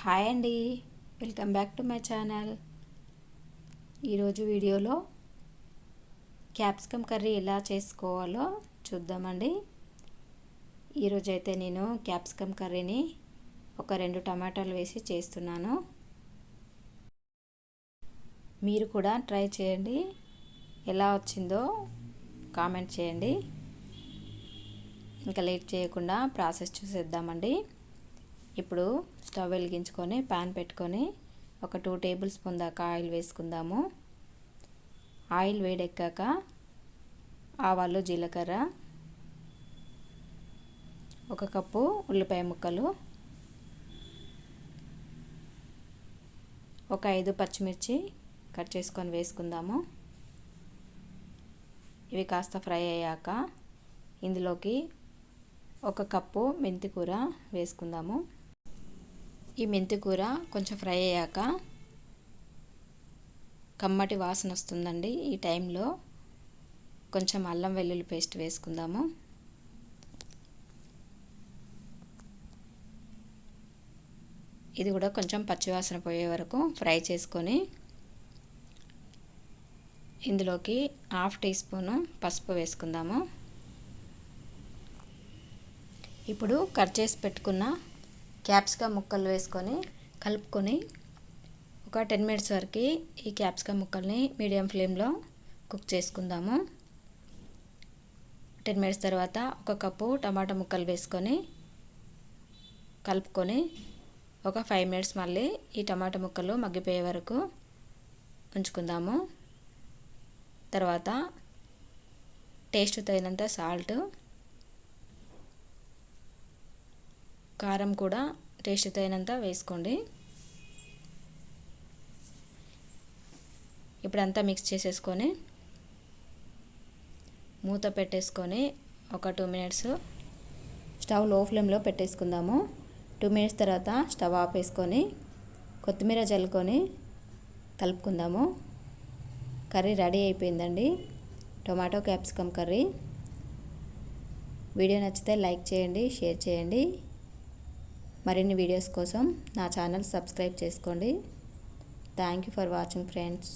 Hi అండి. Welcome back to my channel. ఈరోజు వీడియోలో క్యాప్సికమ్ కర్రీ ఎలా చేసుకోవాలో చూద్దామండి. ఈరోజు అయితే నేను క్యాప్సికమ్ కర్రీని ఒక రెండు టమాటాలు వేసి చేస్తున్నాను. మీరు కూడా ట్రై చేయండి. ఎలా వచ్చిందో కామెంట్ చేయండి. ఇంకా లేట్ చేయకుండా ప్రాసెస్ చూసేద్దామండి. ఇప్పుడు స్టవ్ వెలిగించుకొని ప్యాన్ పెట్టుకొని ఒక టూ టేబుల్ స్పూన్ దాకా ఆయిల్ వేసుకుందాము. ఆయిల్ వేడెక్కాక ఆవాలు జీలకర్ర ఒక కప్పు ఉల్లిపాయ ముక్కలు ఒక ఐదు పచ్చిమిర్చి కట్ చేసుకొని వేసుకుందాము. ఇవి కాస్త ఫ్రై అయ్యాక ఇందులోకి ఒక కప్పు మెంతికూర వేసుకుందాము. ఈ మెంతి కూర కొంచెం ఫ్రై అయ్యాక కమ్మటి వాసన వస్తుందండి ఈ టైంలో. కొంచెం అల్లం వెల్లుల్లి పేస్ట్ వేసుకుందాము. ఇది కూడా కొంచెం పచ్చివాసన పోయే వరకు ఫ్రై చేసుకొని ఇందులోకి హాఫ్ టీ స్పూను పసుపు వేసుకుందాము. ఇప్పుడు కట్ చేసి పెట్టుకున్న క్యాప్సికమ్ ముక్కలు వేసుకొని కలుపుకొని ఒక టెన్ మినిట్స్ వరకు ఈ క్యాప్సికమ్ ముక్కల్ని మీడియం ఫ్లేమ్లో కుక్ చేసుకుందాము. టెన్ మినిట్స్ తర్వాత ఒక కప్పు టమాటా ముక్కలు వేసుకొని కలుపుకొని ఒక ఫైవ్ మినిట్స్ మళ్ళీ ఈ టమాటా ముక్కలు మగ్గిపోయే వరకు ఉంచుకుందాము. తర్వాత టేస్ట్ తగినంత సాల్ట్ కారం కూడా టేస్ట్ తగినంత వేసుకోండి. ఇప్పుడంతా మిక్స్ చేసేసుకొని మూత పెట్టేసుకొని ఒక టూ మినిట్స్ స్టవ్లో ఫ్లేమ్లో పెట్టేసుకుందాము. టూ మినిట్స్ తర్వాత స్టవ్ ఆపేసుకొని కొత్తిమీర చల్లుకొని కలుపుకుందాము. కర్రీ రెడీ అయిపోయిందండి. Tomato capsicum curry. వీడియో నచ్చితే లైక్ చేయండి షేర్ చేయండి. మరిన్ని వీడియోస్ కోసం నా ఛానల్ సబ్స్క్రైబ్ చేసుకోండి. Thank you for watching friends